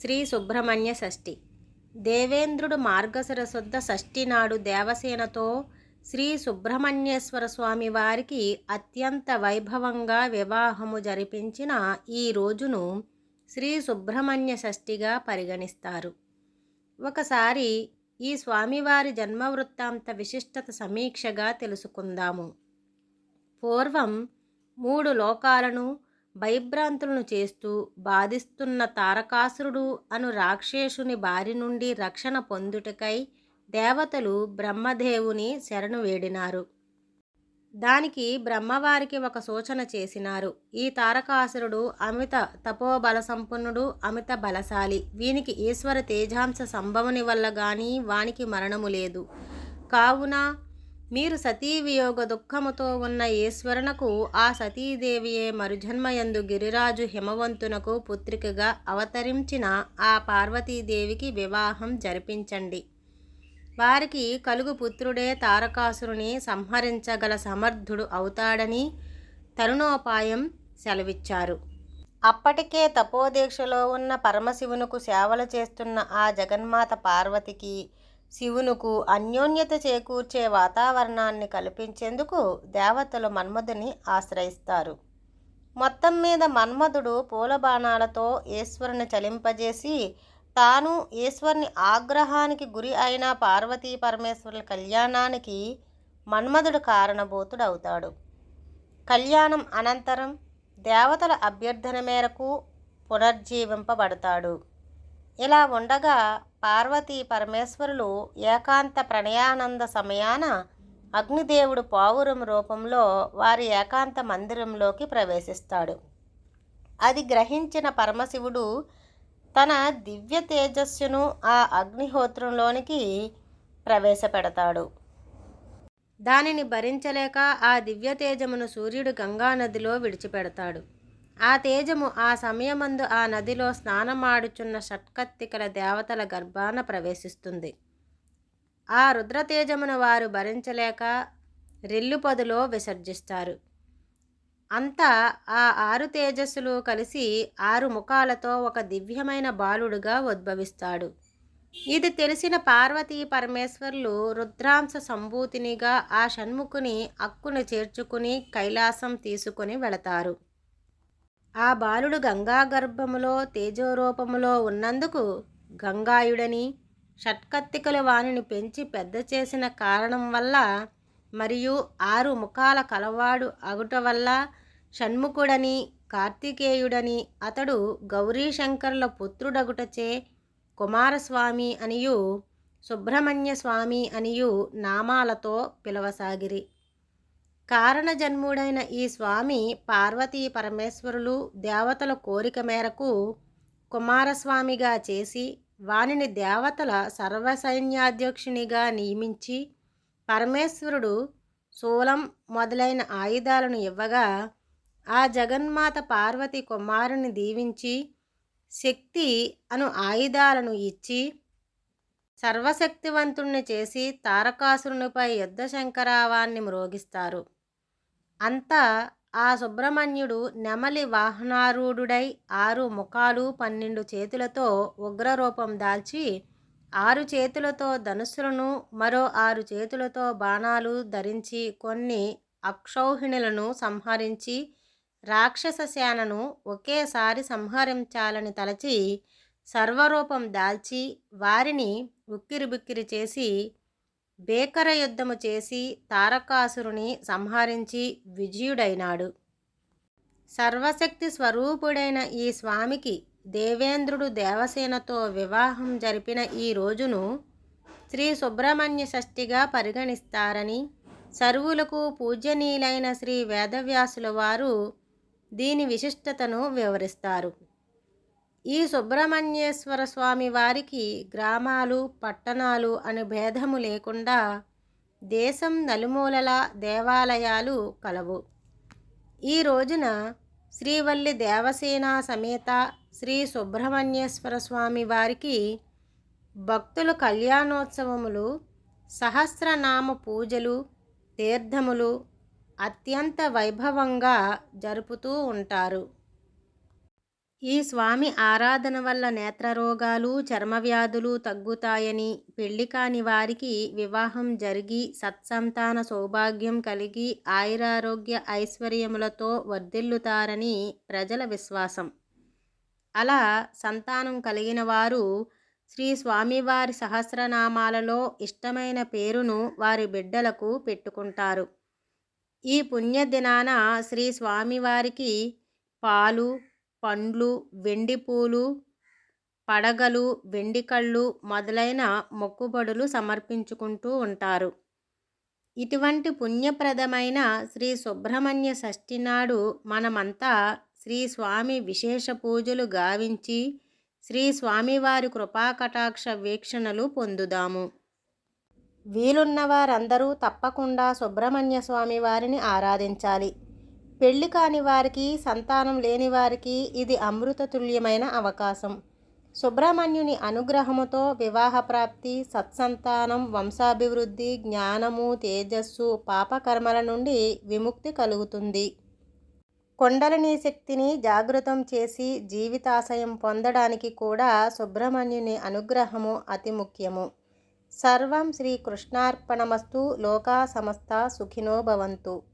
శ్రీ సుబ్రహ్మణ్య షష్ఠి. దేవేంద్రుడు మార్గశిర శుద్ధ షష్ఠి నాడు దేవసేనతో శ్రీ సుబ్రహ్మణ్యేశ్వర స్వామి వారికి అత్యంత వైభవంగా వివాహము జరిపించిన ఈ రోజును శ్రీ సుబ్రహ్మణ్య షష్ఠిగా పరిగణిస్తారు. ఒకసారి ఈ స్వామివారి జన్మ వృత్తాంత విశిష్టత సమీక్షగా తెలుసుకుందాము. పూర్వం మూడు లోకాలను భయభ్రాంతులను చేస్తూ బాధిస్తున్న తారకాసురుడు అను రాక్షసుని బారి నుండి రక్షణ పొందుటకై దేవతలు బ్రహ్మదేవుని శరణు వేడినారు. దానికి బ్రహ్మవారికి ఒక సూచన చేసినారు. ఈ తారకాసురుడు అమిత తపోబల సంపన్నుడు అమిత బలశాలి. వీనికి ఈశ్వర తేజాంశ సంభవని వల్ల గాని వానికి మరణము లేదు. కావున మీరు సతీ వియోగ దుఃఖముతో ఉన్న ఈశ్వరునకు ఆ సతీదేవియే మరుజన్మయందు గిరిరాజు హిమవంతునకు పుత్రికగా అవతరించిన ఆ పార్వతీదేవికి వివాహం జరిపించండి. వారికి కలుగు పుత్రుడే తారకాసురుని సంహరించగల సమర్థుడు అవుతాడని తరుణోపాయం సెలవిచ్చారు. అప్పటికే తపోదీక్షలో ఉన్న పరమశివునకు సేవలు చేస్తున్న ఆ జగన్మాత పార్వతికి శివునుకు అన్యోన్యత చేకూర్చే వాతావరణాన్ని కల్పించేందుకు దేవతలు మన్మధుని ఆశ్రయిస్తారు. మొత్తం మీద మన్మధుడు పూలబాణాలతో ఈశ్వరుని చలింపజేసి తాను ఈశ్వరుని ఆగ్రహానికి గురి అయిన పార్వతీ పరమేశ్వరుల కళ్యాణానికి మన్మధుడు కారణభూతుడవుతాడు. కళ్యాణం అనంతరం దేవతల అభ్యర్థన మేరకు పునర్జీవింపబడతాడు. ఇలా ఉండగా పార్వతీ పరమేశ్వరులు ఏకాంత ప్రణయానంద సమయాన అగ్నిదేవుడు పావురం రూపంలో వారి ఏకాంత మందిరంలోకి ప్రవేశిస్తాడు. అది గ్రహించిన పరమశివుడు తన దివ్య తేజస్సును ఆ అగ్నిహోత్రంలోనికి ప్రవేశపెడతాడు. దానిని భరించలేక ఆ దివ్య తేజమును సూర్యుడు గంగానదిలో విడిచిపెడతాడు. ఆ తేజము ఆ సమయమందు ఆ నదిలో స్నానమాడుచున్న షట్కత్తికల దేవతల గర్భాన ప్రవేశిస్తుంది. ఆ రుద్రతేజమును వారు భరించలేక రెల్లుపదులో విసర్జిస్తారు. అంతా ఆ ఆరు తేజస్సులు కలిసి ఆరు ముఖాలతో ఒక దివ్యమైన బాలుడుగా ఉద్భవిస్తాడు. ఇది తెలిసిన పార్వతీ పరమేశ్వర్లు రుద్రాంశ సంభూతినిగా ఆ షణ్ముఖుని అక్కును చేర్చుకుని కైలాసం తీసుకుని వెళతారు. ఆ బాలుడు గంగా గర్భములో తేజోరూపములో ఉన్నందుకు గంగాయుడని షట్కత్తికలు వానిని పెంచి పెద్ద చేసిన కారణం వల్ల మరియు ఆరు ముఖాల కలవాడు అగుట వల్ల షణ్ముఖుడని కార్తికేయుడని అతడు గౌరీశంకర్ల పుత్రుడగుటచే కుమారస్వామి అనియు సుబ్రహ్మణ్య స్వామి అనియు నామాలతో పిలవసాగిరి. కారణజన్ముడైన ఈ స్వామి పార్వతీ పరమేశ్వరులు దేవతల కోరిక మేరకు కుమారస్వామిగా చేసి వానిని దేవతల సర్వసైన్యాధ్యక్షునిగా నియమించి పరమేశ్వరుడు శూలం మొదలైన ఆయుధాలను ఇవ్వగా ఆ జగన్మాత పార్వతి కుమారుని దీవించి శక్తి అను ఆయుధాలను ఇచ్చి సర్వశక్తివంతుణ్ణి చేసి తారకాసురునిపై యుద్ధ శంకరావాన్ని మ్రోగిస్తారు. అంతా ఆ సుబ్రహ్మణ్యుడు నెమలి వాహనారూఢుడై ఆరు ముఖాలు పన్నెండు చేతులతో ఉగ్రరూపం దాల్చి ఆరు చేతులతో ధనుస్సులను మరో ఆరు చేతులతో బాణాలు ధరించి కొన్ని అక్షౌహిణులను సంహరించి రాక్షస సేనను ఒకేసారి సంహరించాలని తలచి సర్వరూపం దాల్చి వారిని ఉక్కిరిబిక్కిరి చేసి భీకర యుద్ధము చేసి తారకాసురుని సంహరించి విజయుడైనాడు. సర్వశక్తి స్వరూపుడైన ఈ స్వామికి దేవేంద్రుడు దేవసేనతో వివాహం జరిపిన ఈ రోజును శ్రీ సుబ్రహ్మణ్య షష్ఠిగా పరిగణిస్తారని సర్వులకు పూజ్యనీయులైన శ్రీ వేదవ్యాసుల వారు దీని విశిష్టతను వివరిస్తారు. ఈ సుబ్రహ్మణ్యేశ్వర స్వామి వారికి గ్రామాలు పట్టణాలు అనే భేదము లేకుండా దేశం నలుమూలల దేవాలయాలు కలవు. ఈ రోజున శ్రీవల్లి దేవసేన సమేత శ్రీ సుబ్రహ్మణ్యేశ్వర స్వామి వారికి భక్తులు కళ్యాణోత్సవములు సహస్రనామ పూజలు తీర్థములు అత్యంత వైభవంగా జరుపుతూ ఉంటారు. ఈ స్వామి ఆరాధన వల్ల నేత్రరోగాలు చర్మవ్యాధులు తగ్గుతాయని పెళ్ళి కాని వారికి వివాహం జరిగి సత్సంతాన సౌభాగ్యం కలిగి ఆయురారోగ్య ఐశ్వర్యములతో వర్ధిల్లుతారని ప్రజల విశ్వాసం. అలా సంతానం కలిగిన వారు శ్రీ స్వామివారి సహస్రనామాలలో ఇష్టమైన పేరును వారి బిడ్డలకు పెట్టుకుంటారు. ఈ పుణ్యదినాన శ్రీ స్వామివారికి పాలు పండ్లు వెండి పూలు పడగలు వెండి కళ్ళు మొదలైన మొక్కుబడులు సమర్పించుకుంటూ ఉంటారు. ఇటువంటి పుణ్యప్రదమైన శ్రీ సుబ్రహ్మణ్య షష్ఠి నాడు మనమంతా శ్రీ స్వామి విశేష పూజలు గావించి శ్రీ స్వామివారి కృపాకటాక్ష వీక్షణలు పొందుదాము. వీలున్న వారందరూ తప్పకుండా సుబ్రహ్మణ్య స్వామి వారిని ఆరాధించాలి. పెళ్ళి కాని వారికి సంతానం లేని వారికి ఇది అమృతతుల్యమైన అవకాశం. సుబ్రహ్మణ్యుని అనుగ్రహముతో వివాహ ప్రాప్తి సత్సంతానం వంశాభివృద్ధి జ్ఞానము తేజస్సు పాపకర్మల నుండి విముక్తి కలుగుతుంది. కొండలని శక్తిని జాగృతం చేసి జీవితాశయం పొందడానికి కూడా సుబ్రహ్మణ్యుని అనుగ్రహము అతి ముఖ్యము. సర్వం శ్రీ కృష్ణార్పణమస్తు లోకా సమస్త సుఖినో భవంతు.